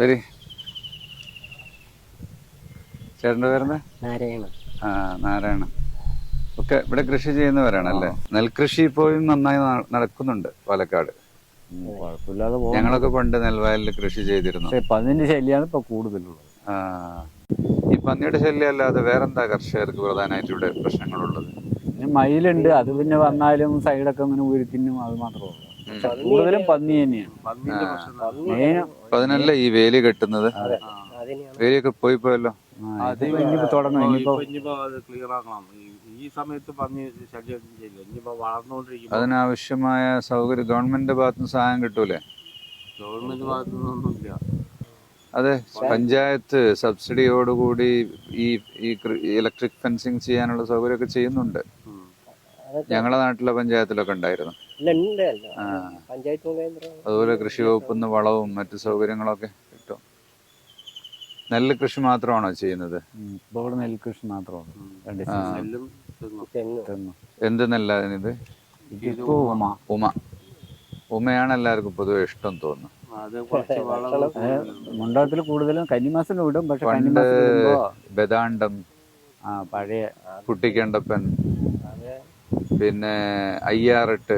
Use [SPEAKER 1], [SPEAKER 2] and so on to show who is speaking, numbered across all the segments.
[SPEAKER 1] വരി. ചേട്ടന്റെ പേരെന്താ?
[SPEAKER 2] നാരായണ.
[SPEAKER 1] ആ നാരായണ. ഒക്കെ ഇവിടെ കൃഷി ചെയ്യുന്നവരാണല്ലേ? നെൽകൃഷി ഇപ്പോഴും നന്നായി നടക്കുന്നുണ്ട് പാലക്കാട്.
[SPEAKER 3] കുഴപ്പമില്ലാതെ പോകും
[SPEAKER 1] ഞങ്ങളൊക്കെ പണ്ട് നെൽവയലിൽ കൃഷി ചെയ്തിരുന്നു.
[SPEAKER 3] പന്നിന്റെ ശല്യമാണ് ഇപ്പൊ കൂടുതലുള്ളത്.
[SPEAKER 1] ആ. ഈ പന്നിയുടെ ശല്യം അല്ലാതെ വേറെന്താ കർഷകർക്ക് പ്രധാനമായിട്ട് ഇവിടെ പ്രശ്നങ്ങളുള്ളത്?
[SPEAKER 3] പിന്നെ മയിലുണ്ട്. അത് പിന്നെ വന്നാലും സൈഡൊക്കെ അങ്ങനെ ഊരി തിന്നും അത് മാത്രമേ കൂടുതലും പന്നി തന്നെയാണ്.
[SPEAKER 1] പതിനല്ല ഈ വേലി കെട്ടുന്നത്?
[SPEAKER 2] അതിനെയാണ്.
[SPEAKER 1] വേലിയൊക്കെ പോയി പോയല്ലോ.
[SPEAKER 3] ഇനിയിപ്പോ തുടങ്ങും ഇനിയിപ്പോ
[SPEAKER 4] ഈ- സമയത്ത് പന്നി ശല്യം ചെയ്യില്ല. ഇനിയിപ്പോ
[SPEAKER 1] അതിനാവശ്യമായ സൗകര്യം ഗവൺമെന്റിന്റെ ഭാഗത്തുനിന്ന് സഹായം കിട്ടൂലേ?
[SPEAKER 4] ഗവൺമെന്റ് ഭാഗത്തുനിന്നൊന്നുമില്ല.
[SPEAKER 1] അതെ പഞ്ചായത്ത് സബ്സിഡിയോടുകൂടി ഈ ഈ ഇലക്ട്രിക് ഫെൻസിങ് ചെയ്യാനുള്ള സൗകര്യമൊക്കെ ചെയ്യുന്നുണ്ട്.
[SPEAKER 4] ഉം.
[SPEAKER 1] ഞങ്ങളെ നാട്ടിലെ പഞ്ചായത്തിലൊക്കെ ഉണ്ടായിരുന്നു. അതുപോലെ കൃഷി വകുപ്പിൽ നിന്ന് വളവും മറ്റു സൗകര്യങ്ങളൊക്കെ കിട്ടും. നെല്ല് കൃഷി മാത്രമാണോ ചെയ്യുന്നത്?
[SPEAKER 3] ഇവിടെ നെൽകൃഷി.
[SPEAKER 1] എന്ത് നെല്ലാണിത്
[SPEAKER 3] ഇതിപ്പോ ഉമ.
[SPEAKER 1] ഉമ. ഉമയാണ് എല്ലാവർക്കും പൊതുവെ ഇഷ്ടം തോന്നുന്നു.
[SPEAKER 4] വളം
[SPEAKER 3] കൂടുതലും കന്നിമാസം ഇടും പക്ഷെ
[SPEAKER 1] പണ്ട് ബദാണ്ടം
[SPEAKER 3] ആ പഴയ
[SPEAKER 1] കുട്ടിക്കണ്ടപ്പൻ പിന്നെ അയ്യാറെട്ട്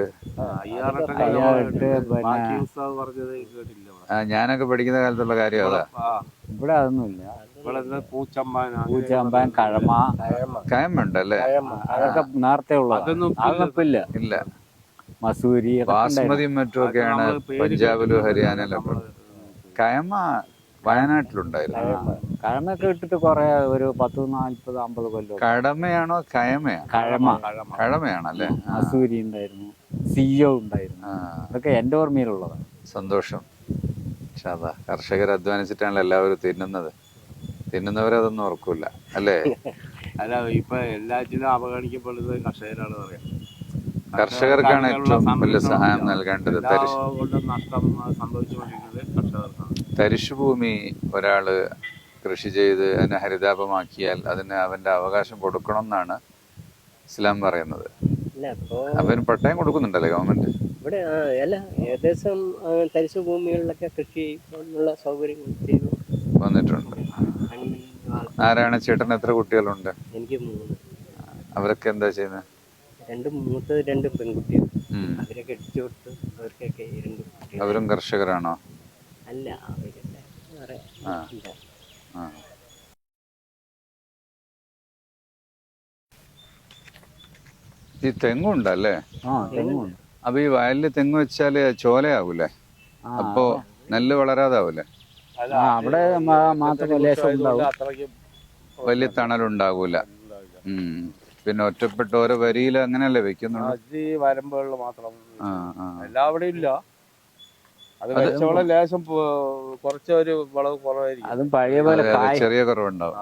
[SPEAKER 3] അയ്യാറെട്ട്
[SPEAKER 4] ബാക്കി ഉസ്താദ് പറഞ്ഞത് കേട്ടില്ല ഇവിടെ.
[SPEAKER 1] ആ, ഞാനൊക്കെ പഠിക്കുന്ന കാലത്തുള്ള കാര്യം അതാ.
[SPEAKER 3] ഇവിടെ അതൊന്നുമില്ല.
[SPEAKER 4] പൂച്ചമ്പാൻ
[SPEAKER 3] കഴമ.
[SPEAKER 1] കയമുണ്ടല്ലേ
[SPEAKER 3] അതൊക്കെ നേരത്തെ ഉള്ളത്.
[SPEAKER 4] അതൊന്നും
[SPEAKER 3] ഇല്ല.
[SPEAKER 1] ഇല്ല.
[SPEAKER 3] മസൂരി.
[SPEAKER 1] ബാസ്മതിയും മറ്റുമൊക്കെയാണ് പഞ്ചാബിലും
[SPEAKER 4] ഹരിയാനയിലും
[SPEAKER 1] ഹരിയാനയിലൊക്കെ. കയമ വയനാട്ടിലുണ്ടായിരുന്നു.
[SPEAKER 3] കഴമയൊക്കെ ഇട്ടിട്ട് കുറെ ഒരു പത്ത് നാല്പത് അമ്പത് കൊല്ലം.
[SPEAKER 1] കടമയാണോ കയമയാണോ
[SPEAKER 3] കഴമ.
[SPEAKER 1] കഴമയാണല്ലേ?
[SPEAKER 3] അസൂരി ഉണ്ടായിരുന്നു. സിഒ ഉണ്ടായിരുന്നു. അതൊക്കെ എന്റെ ഓർമ്മയിലുള്ളതാണ്
[SPEAKER 1] സന്തോഷം. പക്ഷെ അതാ കർഷകർ അധ്വാനിച്ചിട്ടാണല്ലോ എല്ലാവരും തിന്നുന്നത്. തിന്നുന്നവരതൊന്നും ഓർക്കൂല അല്ലേ?
[SPEAKER 4] അല്ല ഇപ്പൊ എല്ലാറ്റിലും അവഗണിക്കപ്പെടുന്നത് കർഷകരാണ് പറയാം.
[SPEAKER 1] കർഷകർക്കാണ് ഏറ്റവും വലിയ സഹായം നൽകേണ്ടത് തരിശുഭൂമി ഒരാൾ കൃഷി ചെയ്ത് അതിനെ ഹരിതാപമാക്കിയാൽ അതിന് അവന്റെ അവകാശം കൊടുക്കണം എന്നാണ് ഇസ്ലാം പറയുന്നത്. അവന് പട്ടയം കൊടുക്കുന്നുണ്ടല്ലേ ഗവൺമെന്റ്
[SPEAKER 2] ഇവിടെ അല്ല ഏകദേശം തരിശു ഭൂമികളിലൊക്കെ കൃഷി ഉള്ള സൗകര്യങ്ങൾ ചെയ്തു.
[SPEAKER 1] വന്നിട്ടുണ്ട്. ആരാണ് ചേട്ടൻ? എത്ര കുട്ടികളുണ്ട്?
[SPEAKER 2] എനിക്ക് മൂന്ന്.
[SPEAKER 1] അവരൊക്കെ എന്താ ചെയ്യുന്നത്?
[SPEAKER 2] രണ്ട് മൂത്തത് രണ്ട് പെൺകുട്ടികൾ
[SPEAKER 1] ഉം.
[SPEAKER 2] അവരെ കെട്ടിച്ചു കൊടുത്ത് അവർക്കൊക്കെ രണ്ട് കുട്ടികൾ
[SPEAKER 1] അവരും കർഷകരാണോ?
[SPEAKER 2] അല്ല അവരല്ല വേറെ
[SPEAKER 1] ആ.
[SPEAKER 2] ഇല്ല.
[SPEAKER 1] ആ. ഈ തെങ്ങുണ്ടല്ലേ?
[SPEAKER 3] ആ തെങ്ങുണ്ട്.
[SPEAKER 1] അപ്പൊ ഈ വയലിൽ തെങ്ങ് വെച്ചാൽ ചോലയാവൂലേ?
[SPEAKER 3] ആ,
[SPEAKER 1] അപ്പോ നെല്ല് വളരാതാവൂലേ?
[SPEAKER 3] ആ, അവിടെ മാ- മാത്രം ലേശം ഉണ്ടാവും.
[SPEAKER 1] വലിയ തണലുണ്ടാകൂല ഉം. പിന്നെ ഒറ്റപ്പെട്ട ഓരോ വരിയിൽ അങ്ങനെയല്ലേ വെക്കുന്നുണ്ട്
[SPEAKER 4] അത് ഈ വരമ്പുകളിൽ മാത്രം.
[SPEAKER 1] ആ ആ.
[SPEAKER 4] എല്ലാവിടെയും ഇല്ല. അത് ലേശം പോ- വളവ് കുറവായിരിക്കും.
[SPEAKER 3] അതും പഴയ പോലെ
[SPEAKER 1] അതെ, അതെ,
[SPEAKER 3] കായ
[SPEAKER 1] ചെറിയ കുറവുണ്ടാവും.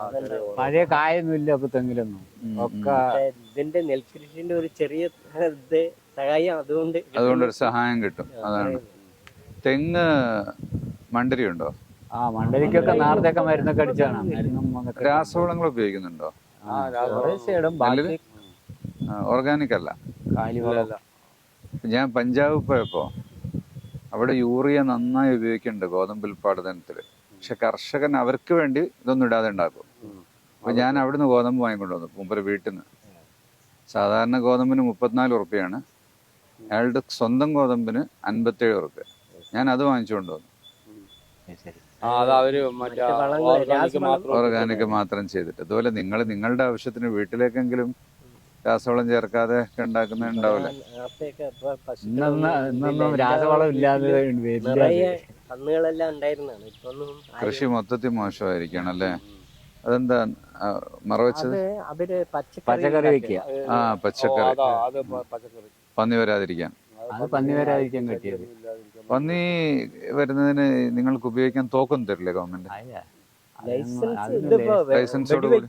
[SPEAKER 3] പഴയ കായൊന്നും ഇല്ല അപ്പൊ തെങ്ങിലൊന്നും. ഒക്കെ
[SPEAKER 2] പക്ഷേ ഇതിന്റെ നെൽകൃഷിന്റെ ഒരു ചെറിയ ഇത് സഹായം അതുകൊണ്ട്
[SPEAKER 1] ഒരു സഹായം കിട്ടും. അതാണ്. തെങ്ങ് മണ്ടരി ഉണ്ടോ
[SPEAKER 3] ആ മണ്ടരിക്കൊക്കെ നേരത്തെയൊക്കെ മരുന്നൊക്കെ അടിച്ചാണ്. മരുന്നും
[SPEAKER 1] രാസവളങ്ങൾ ഉപയോഗിക്കുന്നുണ്ടോ?
[SPEAKER 4] ആ, രാസവളം.
[SPEAKER 3] ബാക്കി.
[SPEAKER 1] ഓർഗാനിക് അല്ല. ഞാൻ പഞ്ചാബ് പോയപ്പോ അവിടെ യൂറിയ നന്നായി ഉപയോഗിക്കുന്നുണ്ട് ഗോതമ്പ് ഉൽപാദനത്തിൽ പക്ഷെ കർഷകൻ അവർക്ക് വേണ്ടി ഇതൊന്നും ഇടാതെ ഉണ്ടാക്കും. അപ്പൊ ഞാൻ അവിടുന്ന് ഗോതമ്പ് വാങ്ങിക്കൊണ്ട് വന്നു മുമ്പ് വീട്ടിൽ നിന്ന് സാധാരണ ഗോതമ്പിന് മുപ്പത്തിനാല് ഉറുപ്പ്യാണ്. അയാളുടെ സ്വന്തം ഗോതമ്പിന് അൻപത്തേഴ് ഉറുപ്പ്യ. ഞാൻ അത് വാങ്ങിച്ചു വന്നു.
[SPEAKER 4] ആ, അവർ മറ്റേ
[SPEAKER 2] മറ്റ് വളങ്ങൾ,
[SPEAKER 4] ഓർഗാനിക് മാത്രം
[SPEAKER 1] ഓർഗാനിക് മാത്രം ചെയ്തിട്ട്. അതുപോലെ നിങ്ങൾ നിങ്ങളുടെ ആവശ്യത്തിന് വീട്ടിലേക്കെങ്കിലും രാസവളം ചേർക്കാതെ ഒക്കെ ഉണ്ടാവില്ല കൃഷി മൊത്തത്തിൽ മോശമായിരിക്കണം അല്ലേ അതെന്താ മറവച്ചത്?
[SPEAKER 2] പച്ചക്കറി
[SPEAKER 3] പച്ചക്കറി വെക്കുക.
[SPEAKER 1] ആ പച്ചക്കറി. പന്നി വരാതിരിക്കാൻ.
[SPEAKER 3] അത് പന്നി വരാതിരിക്കാൻ കിട്ടിയത്.
[SPEAKER 1] പന്നി വരുന്നതിന് നിങ്ങൾക്ക് ഉപയോഗിക്കാൻ തോക്കൊന്നും തരില്ലേ ഗവൺമെന്റ് ലൈസൻസോട് കൂടി.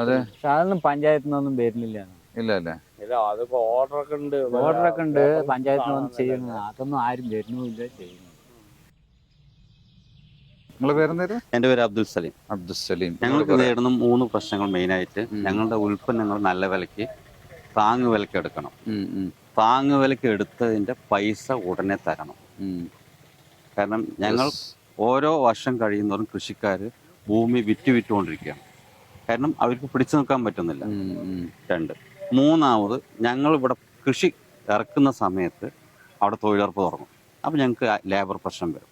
[SPEAKER 1] അതെ.
[SPEAKER 3] പക്ഷെ അതൊന്നും പഞ്ചായത്തിൽ നിന്നൊന്നും വരുന്നില്ല.
[SPEAKER 1] ഇല്ല അല്ലേ
[SPEAKER 4] ഇല്ല അതിപ്പോ ഓർഡർ ഒക്കെ ഉണ്ട്.
[SPEAKER 3] ഓർഡറൊക്കെ ഉണ്ട്. പഞ്ചായത്തിൽ നിന്ന് ചെയ്യുന്നത് അതൊന്നും ആരും വരുന്നുമില്ല ചെയ്യുന്നു
[SPEAKER 1] നിങ്ങളെ പേരെന്തേരും?
[SPEAKER 5] എന്റെ പേര് അബ്ദുൽ സലീം.
[SPEAKER 1] അബ്ദുസലീം
[SPEAKER 5] ഞങ്ങൾക്ക് നേരിടുന്ന മൂന്ന് പ്രശ്നങ്ങൾ മെയിനായിട്ട് ഞങ്ങളുടെ ഉൽപ്പന്നങ്ങൾ നല്ല വിലയ്ക്ക് താങ്ങ് വിലയ്ക്ക് എടുക്കണം.
[SPEAKER 1] ഉം, ഉം,
[SPEAKER 5] താങ്ങ് വിലക്ക് എടുത്തതിന്റെ പൈസ ഉടനെ തരണം. കാരണം ഞങ്ങൾ ഓരോ വർഷം കഴിയുന്നവരും കൃഷിക്കാർ ഭൂമി വിറ്റ് വിറ്റുകൊണ്ടിരിക്കുകയാണ്. കാരണം അവർക്ക് പിടിച്ചു നിൽക്കാൻ പറ്റുന്നില്ല. രണ്ട്. മൂന്നാമത് ഞങ്ങൾ ഇവിടെ കൃഷി ഇറക്കുന്ന സമയത്ത് അവിടെ തൊഴിലുറപ്പ് തുടങ്ങും. അപ്പോൾ ഞങ്ങൾക്ക് ലേബർ പ്രശ്നം വരും.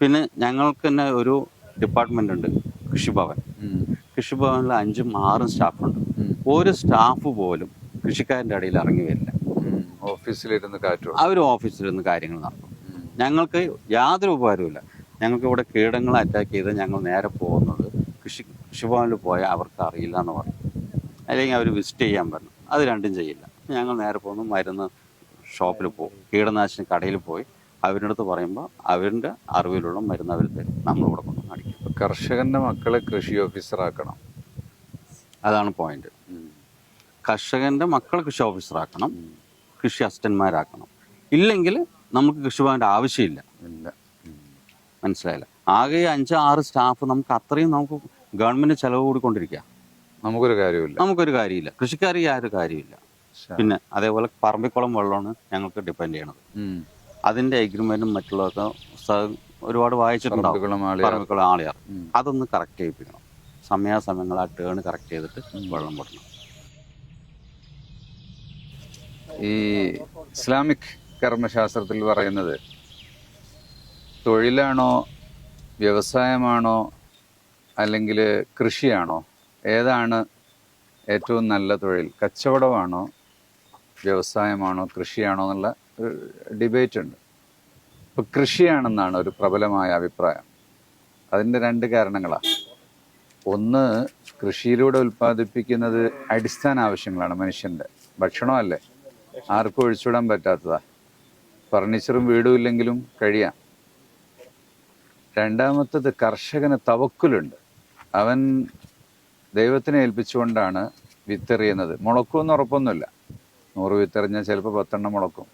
[SPEAKER 5] പിന്നെ ഞങ്ങൾക്ക് തന്നെ ഒരു ഡിപ്പാർട്ട്മെന്റ് ഉണ്ട് കൃഷിഭവൻ. കൃഷിഭവനിൽ അഞ്ചും ആറും സ്റ്റാഫുണ്ട് ഒരു സ്റ്റാഫ് പോലും കൃഷിക്കാരന്റെ ഇടയിൽ ഇറങ്ങി വരില്ല.
[SPEAKER 1] ഓഫീസിലിരുന്ന് കാറ്റും
[SPEAKER 5] അവർ ഓഫീസിലിരുന്ന് കാര്യങ്ങൾ നടത്തും ഞങ്ങൾക്ക് യാതൊരു ഉപകാരവുമില്ല. ഞങ്ങൾക്ക് ഇവിടെ കീടങ്ങൾ അറ്റാക്ക് ചെയ്ത് ഞങ്ങൾ നേരെ പോകുന്നത് കൃഷി കൃഷിഭവനിൽ പോയാൽ അവർക്ക് അറിയില്ല എന്ന് പറയും. അല്ലെങ്കിൽ അവർ വിസിറ്റ് ചെയ്യാൻ പറഞ്ഞു. അത് രണ്ടും ചെയ്യില്ല. ഞങ്ങൾ നേരെ പോകുന്നു മരുന്ന് ഷോപ്പിൽ പോകും. കീടനാശിനി കടയിൽ പോയി അവരുടെ അടുത്ത് പറയുമ്പോൾ അവരുടെ അറിവിലുള്ള മരുന്ന് അവർ തരും. നമ്മൾ ഇവിടെ കൊണ്ട് അടിക്കും.
[SPEAKER 1] കർഷകന്റെ മക്കളെ കൃഷി ഓഫീസറാക്കണം
[SPEAKER 5] അതാണ് പോയിന്റ് കർഷകന്റെ മക്കളെ കൃഷി ഓഫീസറാക്കണം കൃഷി അസിസ്റ്റന്റ്മാരാക്കണം. ഇല്ലെങ്കിൽ നമുക്ക് കൃഷിഭവന്റെ ആവശ്യമില്ല.
[SPEAKER 1] ഇല്ല.
[SPEAKER 5] മനസ്സിലായില്ല. ആകെ അഞ്ച് ആറ് സ്റ്റാഫ് നമുക്ക് അത്രയും നമുക്ക് ഗവൺമെന്റ് ചെലവ് കൂടിക്കൊണ്ടിരിക്കുക
[SPEAKER 1] നമുക്കൊരു കാര്യമില്ല
[SPEAKER 5] നമുക്കൊരു കാര്യമില്ല. കൃഷിക്കാരി യാതൊരു കാര്യമില്ല പിന്നെ അതേപോലെ പറമ്പിക്കുളം വെള്ളമാണ് ഞങ്ങൾക്ക് ഡിപ്പെൻഡ് ചെയ്യണത്. അതിന്റെ എഗ്രിമെന്റും മറ്റുള്ളതൊക്കെ ഒരുപാട് വായിച്ചിട്ടുണ്ടാവും.
[SPEAKER 1] പറമ്പിക്കുളം ആളിയാർ.
[SPEAKER 5] അതൊന്ന് കറക്റ്റ് ചെയ്യിപ്പിക്കണം. സമയാസമയങ്ങൾ ആ ടേൺ കറക്റ്റ് ചെയ്തിട്ട് വെള്ളം വിടണം
[SPEAKER 1] ഈ ഇസ്ലാമിക് കർമ്മശാസ്ത്രത്തിൽ പറയുന്നത് തൊഴിലാണോ വ്യവസായമാണോ അല്ലെങ്കിൽ കൃഷിയാണോ? ഏതാണ് ഏറ്റവും നല്ല തൊഴിൽ? കച്ചവടമാണോ വ്യവസായമാണോ കൃഷിയാണോ എന്നുള്ള ഒരു ഡിബേറ്റ് ഉണ്ട് ഇപ്പം കൃഷിയാണെന്നാണ് ഒരു പ്രബലമായ അഭിപ്രായം. അതിന്റെ രണ്ട് കാരണങ്ങളാണ് ഒന്ന് കൃഷിയിലൂടെ ഉൽപ്പാദിപ്പിക്കുന്നത് അടിസ്ഥാന ആവശ്യങ്ങളാണ് മനുഷ്യന്റെ ഭക്ഷണമല്ലേ? ആർക്കും ഒഴിച്ചുവിടാൻ പറ്റാത്തതാ. ഫർണിച്ചറും വീടും ഇല്ലെങ്കിലും കഴിയാം. രണ്ടാമത്തത് കർഷകന് തവക്കുലുണ്ട്. അവൻ ദൈവത്തിനെ ഏൽപ്പിച്ചുകൊണ്ടാണ് വിത്തെറിയുന്നത്. മുളക്കുമെന്ന് ഉറപ്പൊന്നുമില്ല. നൂറ് വിത്തെറിഞ്ഞാൽ ചിലപ്പോൾ പത്തെണ്ണം മുളക്കും.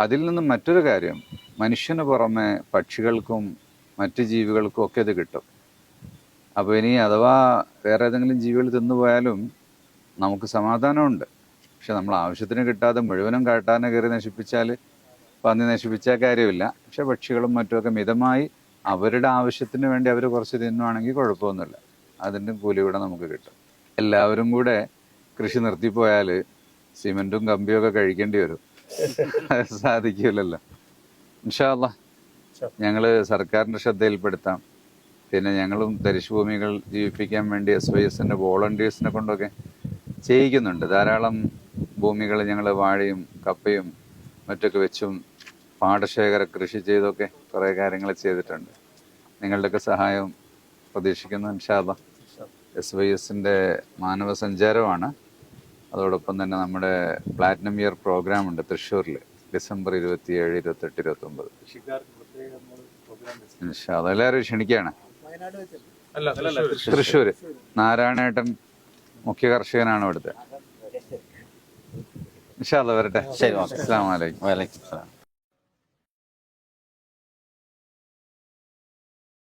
[SPEAKER 1] അതിൽ നിന്നും മറ്റൊരു കാര്യം മനുഷ്യന് പുറമെ പക്ഷികൾക്കും മറ്റ് ജീവികൾക്കും ഒക്കെ ഇത് കിട്ടും. അപ്പോൾ ഇനി അഥവാ വേറെ ഏതെങ്കിലും ജീവികൾ തിന്നുപോയാലും നമുക്ക് സമാധാനമുണ്ട്. പക്ഷെ നമ്മൾ ആവശ്യത്തിന് കിട്ടാതെ മുഴുവനും കാട്ടാനെ കയറി നശിപ്പിച്ചാൽ പന്നി നശിപ്പിച്ചാൽ കാര്യമില്ല. പക്ഷെ പക്ഷികളും മറ്റുമൊക്കെ മിതമായി അവരുടെ ആവശ്യത്തിന് വേണ്ടി അവർ കുറച്ച് തിന്നുവാണെങ്കിൽ കുഴപ്പമൊന്നുമില്ല. അതിന്റെ കൂലി കൂടെ നമുക്ക് കിട്ടും. എല്ലാവരും കൂടെ കൃഷി നിർത്തിപ്പോയാൽ സിമെന്റും കമ്പിയും ഒക്കെ കഴിക്കേണ്ടി വരും. സാധിക്കില്ലല്ലോ ഇൻഷാല്ല ഞങ്ങൾ സർക്കാരിന്റെ ശ്രദ്ധയിൽപ്പെടുത്താം. പിന്നെ ഞങ്ങളും തരിശുഭൂമികൾ ജീവിപ്പിക്കാൻ വേണ്ടി എസ് വൈ എസിന്റെ വോളണ്ടിയേഴ്സിനെ കൊണ്ടൊക്കെ ചെയ്യിക്കുന്നുണ്ട് ധാരാളം ഭൂമികൾ ഞങ്ങൾ വാഴയും കപ്പയും മറ്റൊക്കെ വെച്ചും പാടശേഖര കൃഷി ചെയ്തൊക്കെ കുറേ കാര്യങ്ങൾ ചെയ്തിട്ടുണ്ട്. നിങ്ങളുടെയൊക്കെ സഹായം പ്രതീക്ഷിക്കുന്നു ഇൻഷാല്ല എസ് വൈ എസിന്റെ മാനവ സഞ്ചാരമാണ് അതോടൊപ്പം തന്നെ നമ്മുടെ പ്ലാറ്റിനം ഇയർ പ്രോഗ്രാം ഉണ്ട് തൃശ്ശൂരിൽ ഡിസംബർ ഇരുപത്തിയേഴ് ഇരുപത്തെട്ട് ഇരുപത്തൊമ്പത്. ഇൻഷാല്ല എല്ലാവരും ക്ഷണിക്കുകയാണ്. തൃശ്ശൂർ നാരായണേട്ടൻ മുഖ്യ കർഷകനാണ് ഇവിടുത്തെ. ഇൻഷാല്ല വരട്ടെ. അസ്സാം വലൈക്കും
[SPEAKER 5] വലൈക്കും